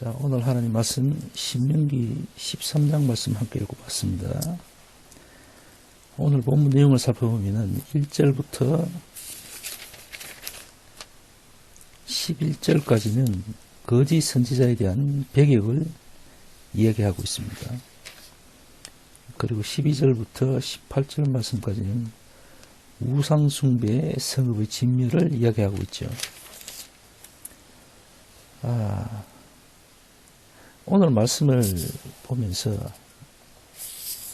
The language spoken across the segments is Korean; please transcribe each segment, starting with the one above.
자, 오늘 하나님 말씀 신명기 13장 말씀 함께 읽어봤습니다. 오늘 본문 내용을 살펴보면은 1절부터 11절까지는 거짓 선지자에 대한 배격을 이야기하고 있습니다. 그리고 12절부터 18절 말씀까지는 우상숭배 성읍의 진멸을 이야기하고 있죠. 아, 오늘 말씀을 보면서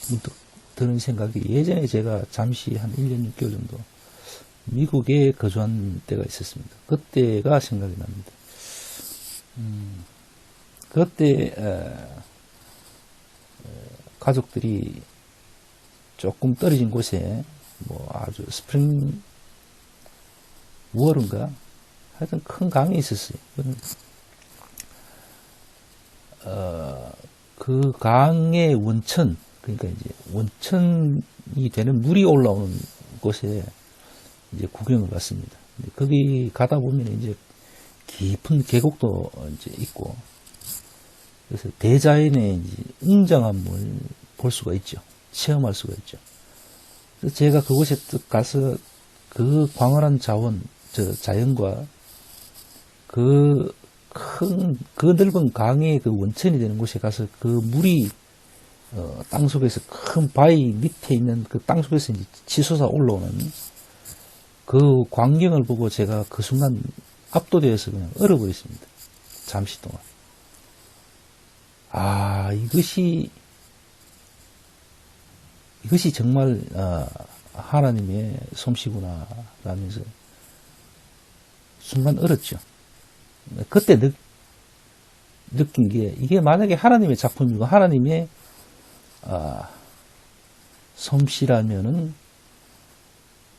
문득 드는 생각이 예전에 제가 잠시 한 1년 6개월 정도 미국에 거주한 때가 있었습니다. 그때가 생각이 납니다. 음, 그때 어, 어, 가족들이 조금 떨어진 곳에 뭐 아주 스프링 월인가 하여튼 큰 강이 있었어요. 어, 그 강의 원천, 그러니까 이제 원천이 되는 물이 올라오는 곳에 이제 구경을 갔습니다. 거기 가다 보면 이제 깊은 계곡도 이제 있고, 그래서 대자연의 이제 웅장함을 볼 수가 있죠. 체험할 수가 있죠. 그래서 제가 그곳에 딱 가서 그 광활한 자원, 저 자연과 그 큰, 그 넓은 강의 그 원천이 되는 곳에 가서 그 물이, 어, 땅 속에서 큰 바위 밑에 있는 그 땅 속에서 이제 치솟아 올라오는 그 광경을 보고 제가 그 순간 압도되어서 그냥 얼어버렸습니다. 잠시 동안. 아, 이것이, 이것이 정말, 어, 하나님의 솜씨구나, 라면서 순간 얼었죠. 그때 느, 느낀 게 이게 만약에 하나님의 작품이고 하나님의 아, 솜씨라면은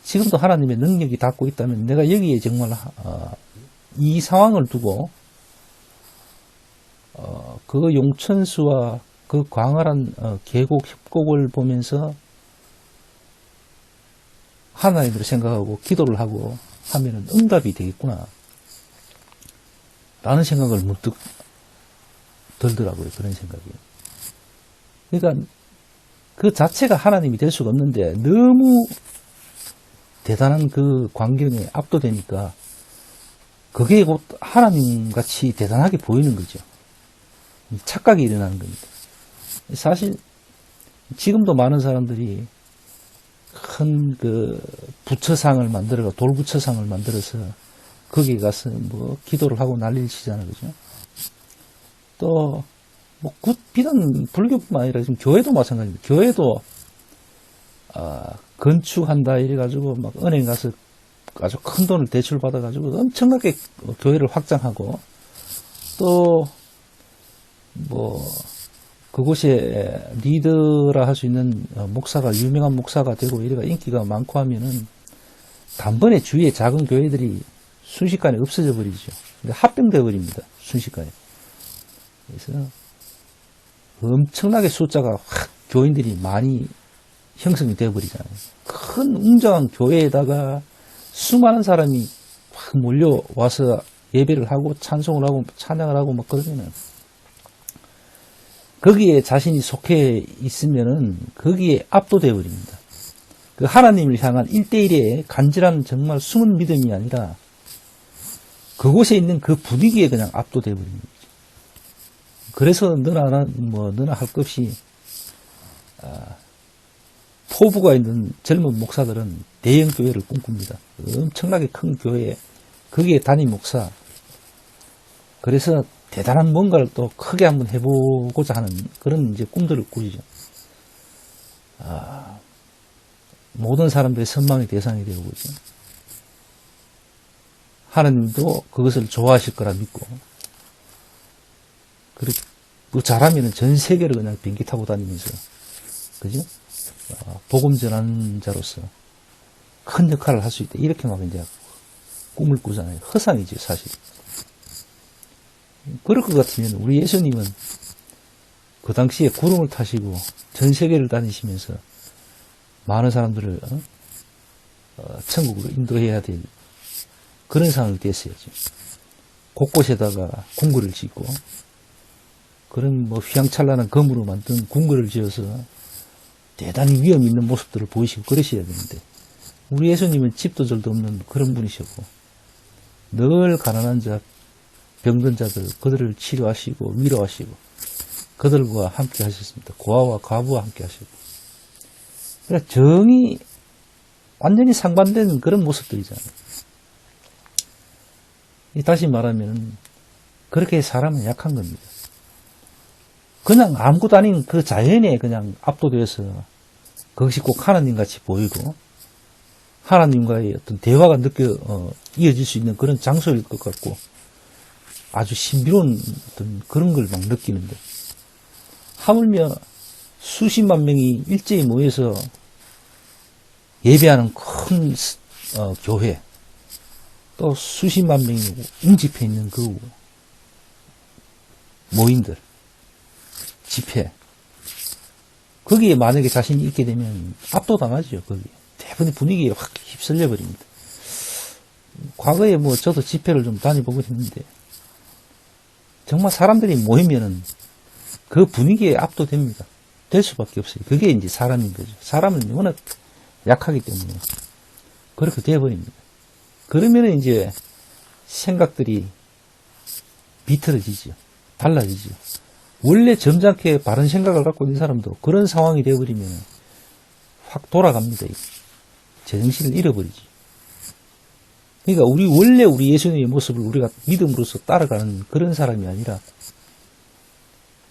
지금도 하나님의 능력이 닿고 있다면 내가 여기에 정말 아, 이 상황을 두고 어, 그 용천수와 그 광활한 어, 계곡 협곡을 보면서 하나님으로 생각하고 기도를 하고 하면은 응답이 되겠구나. 라는 생각을 문득 들더라고요. 그런 생각이. 그러니까 그 자체가 하나님이 될 수가 없는데 너무 대단한 그 광경에 압도되니까 그게 곧 하나님 같이 대단하게 보이는 거죠. 착각이 일어나는 겁니다. 사실 지금도 많은 사람들이 큰 그 부처상을 만들어가 돌부처상을 만들어서 거기 가서 뭐 기도를 하고 난리를 치잖아요. 그죠? 또, 뭐, 굿, 비단 불교뿐만 아니라 지금 교회도 마찬가지입니다. 교회도, 아, 건축한다 이래가지고 막 은행 가서 아주 큰 돈을 대출받아가지고 엄청나게 교회를 확장하고 또, 뭐, 그곳에 리더라 할 수 있는 목사가, 유명한 목사가 되고 이래가 인기가 많고 하면은 단번에 주위에 작은 교회들이 순식간에 없어져 버리죠. 합병되어 버립니다. 순식간에. 그래서 엄청나게 숫자가 확 교인들이 많이 형성이 되어 버리잖아요. 큰 웅장한 교회에다가 수많은 사람이 확 몰려와서 예배를 하고 찬송을 하고 찬양을 하고 막 그러면은 거기에 자신이 속해 있으면은 거기에 압도되어 버립니다. 그 하나님을 향한 일대일의 간절한 정말 숨은 믿음이 아니라 그곳에 있는 그 분위기에 그냥 압도돼 버리는 거죠. 그래서 너나 뭐 너나 할 것 없이 아, 포부가 있는 젊은 목사들은 대형 교회를 꿈꿉니다. 엄청나게 큰 교회 거기에 담임 목사 그래서 대단한 뭔가를 또 크게 한번 해보고자 하는 그런 이제 꿈들을 꾸리죠. 아, 모든 사람들의 선망의 대상이 되고 있죠. 하나님도 그것을 좋아하실 거라 믿고 뭐 잘하면 전 세계를 그냥 비행기 타고 다니면서 그죠? 어, 복음 전환 자로서 큰 역할을 할 수 있다. 이렇게 막 이제 꿈을 꾸잖아요. 허상이죠, 사실. 그럴 것 같으면 우리 예수님은 그 당시에 구름을 타시고 전 세계를 다니시면서 많은 사람들을 어? 어, 천국으로 인도해야 될 그런 상황이 됐어야죠. 곳곳에다가 궁궐을 짓고 그런 뭐 휘황찬란한 검으로 만든 궁궐을 지어서 대단히 위험 있는 모습들을 보이시고 그러셔야 되는데 우리 예수님은 집도 절도 없는 그런 분이셨고 늘 가난한 자, 병든 자들 그들을 치료하시고 위로하시고 그들과 함께 하셨습니다. 고아와 과부와 함께 하시고 그러니까 정이 완전히 상반된 그런 모습들이잖아요. 이 다시 말하면 그렇게 사람은 약한 겁니다. 그냥 아무것도 아닌 그 자연에 그냥 압도돼서 그것이 꼭 하나님 같이 보이고 하나님과의 어떤 대화가 느껴 어, 이어질 수 있는 그런 장소일 것 같고 아주 신비로운 어떤 그런 걸 막 느끼는데 하물며 수십만 명이 일제히 모여서 예배하는 큰 어, 교회 또 수십만 명이 웅집해 있는 그 모임들 집회. 거기에 만약에 자신이 있게 되면 압도당하죠 거기 대부분의 분위기에 확 휩쓸려 버립니다. 과거에 뭐 저도 집회를 좀 다녀보고 했는데 정말 사람들이 모이면은 그 분위기에 압도됩니다. 될 수밖에 없어요. 그게 이제 사람인 거죠. 사람은 워낙 약하기 때문에 그렇게 되어버립니다 그러면은 이제 생각들이 비틀어지죠 달라지죠 원래 점잖게 바른 생각을 갖고 있는 사람도 그런 상황이 되어버리면 확 돌아갑니다. 제정신을 잃어버리지. 그러니까 우리 원래 우리 예수님의 모습을 우리가 믿음으로써 따라가는 그런 사람이 아니라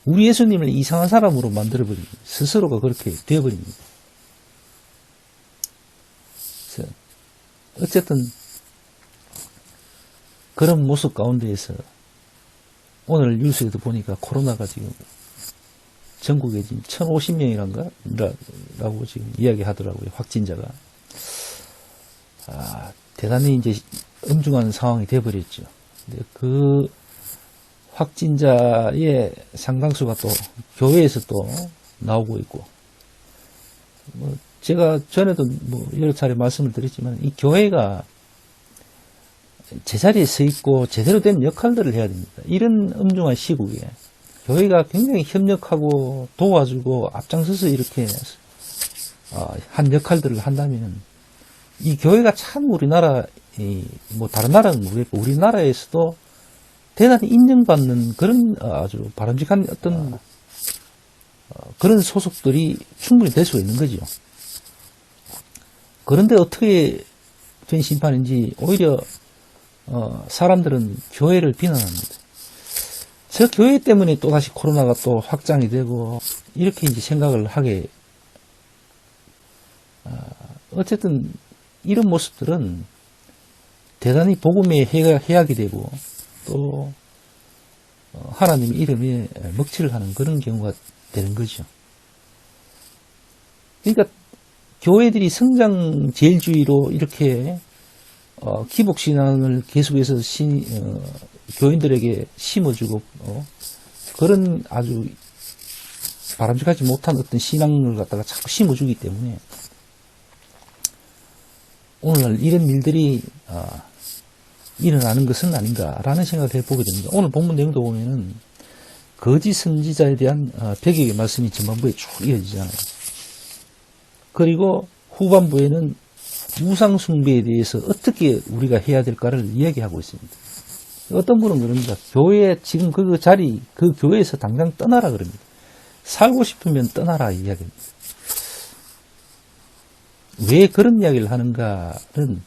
우리 예수님을 이상한 사람으로 만들어버립니다. 스스로가 그렇게 되어버립니다. 어쨌든 그런 모습 가운데에서 오늘 뉴스에도 보니까 코로나가 지금 전국에 지금 1,050명이란가? 라고 지금 이야기 하더라고요. 확진자가. 아, 대단히 이제 엄중한 상황이 돼버렸죠. 근데 그 확진자의 상당수가 또 교회에서 또 나오고 있고, 뭐 제가 전에도 뭐 여러 차례 말씀을 드렸지만 이 교회가 제자리에 서 있고 제대로 된 역할들을 해야 됩니다. 이런 엄중한 시국에 교회가 굉장히 협력하고 도와주고 앞장서서 이렇게 어, 한 역할들을 한다면 이 교회가 참 우리나라 뭐 다른 나라는 모르겠고 우리나라에서도 대단히 인정받는 그런 어, 아주 바람직한 어떤 어, 그런 소속들이 충분히 될 수가 있는 거죠. 그런데 어떻게 된 심판인지 오히려 어, 사람들은 교회를 비난합니다. 저 교회 때문에 또 다시 코로나가 또 확장이 되고 이렇게 이제 생각을 하게 어, 어쨌든 이런 모습들은 대단히 복음에 해악이 되고 또 어, 하나님 이름에 먹칠을 하는 그런 경우가 되는 거죠. 그러니까 교회들이 성장 제일주의로 이렇게 어, 기복 신앙을 계속해서 신, 어, 교인들에게 심어주고 어, 그런 아주 바람직하지 못한 어떤 신앙을 갖다가 자꾸 심어주기 때문에 오늘 이런 일들이 어, 일어나는 것은 아닌가라는 생각을 해보게 됩니다. 오늘 본문 내용도 보면은 거짓 선지자에 대한 어, 100여 개 말씀이 전반부에 쭉 이어지잖아요. 그리고 후반부에는 우상 숭배에 대해서 어떻게 우리가 해야 될까를 이야기하고 있습니다. 어떤 분은 그럽니다. 교회 지금 그 자리 그 교회에서 당장 떠나라 그럽니다. 살고 싶으면 떠나라 이야기입니다. 왜 그런 이야기를 하는가는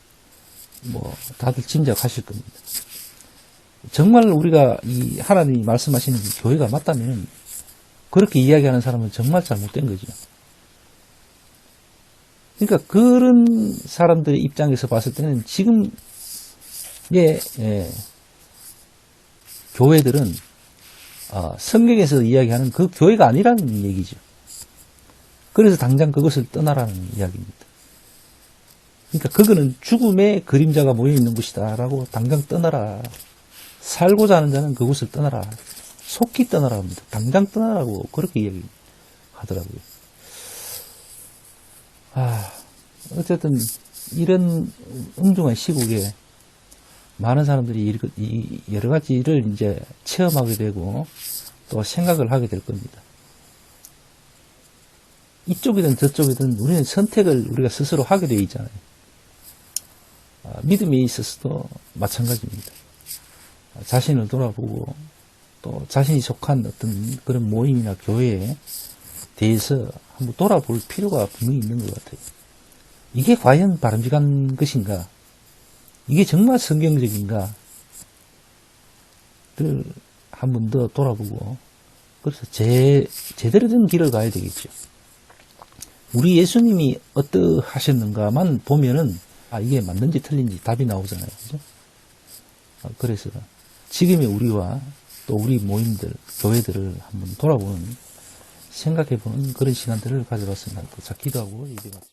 뭐 다들 짐작하실 겁니다. 정말 우리가 이 하나님이 말씀하시는 교회가 맞다면 그렇게 이야기하는 사람은 정말 잘못된 거죠. 그러니까 그런 사람들의 입장에서 봤을 때는 지금 예, 예, 교회들은 어, 성경에서 이야기하는 그 교회가 아니라는 얘기죠. 그래서 당장 그것을 떠나라는 이야기입니다. 그러니까 그거는 죽음의 그림자가 모여 있는 곳이다라고 당장 떠나라. 살고자 하는 자는 그곳을 떠나라. 속히 떠나라 합니다. 당장 떠나라고 그렇게 이야기하더라고요. 아, 어쨌든 이런 엄중한 시국에 많은 사람들이 여러 가지를 이제 체험하게 되고 또 생각을 하게 될 겁니다. 이쪽이든 저쪽이든 우리는 선택을 우리가 스스로 하게 되어 있잖아요. 아, 믿음에 있어서도 마찬가지입니다. 아, 자신을 돌아보고 또 자신이 속한 어떤 그런 모임이나 교회에 대해서 한번 돌아볼 필요가 분명히 있는 것 같아요. 이게 과연 바람직한 것인가? 이게 정말 성경적인가? 를 한 번 더 돌아보고 그래서 제, 제대로 된 길을 가야 되겠죠. 우리 예수님이 어떠하셨는가만 보면은 아 이게 맞는지 틀린지 답이 나오잖아요. 그죠? 아, 그래서 지금의 우리와 또 우리 모임들, 교회들을 한번 돌아보는 생각해보는 그런 시간들을 가져봤습니다. 자, 기도하고 얘기해 봤습니다.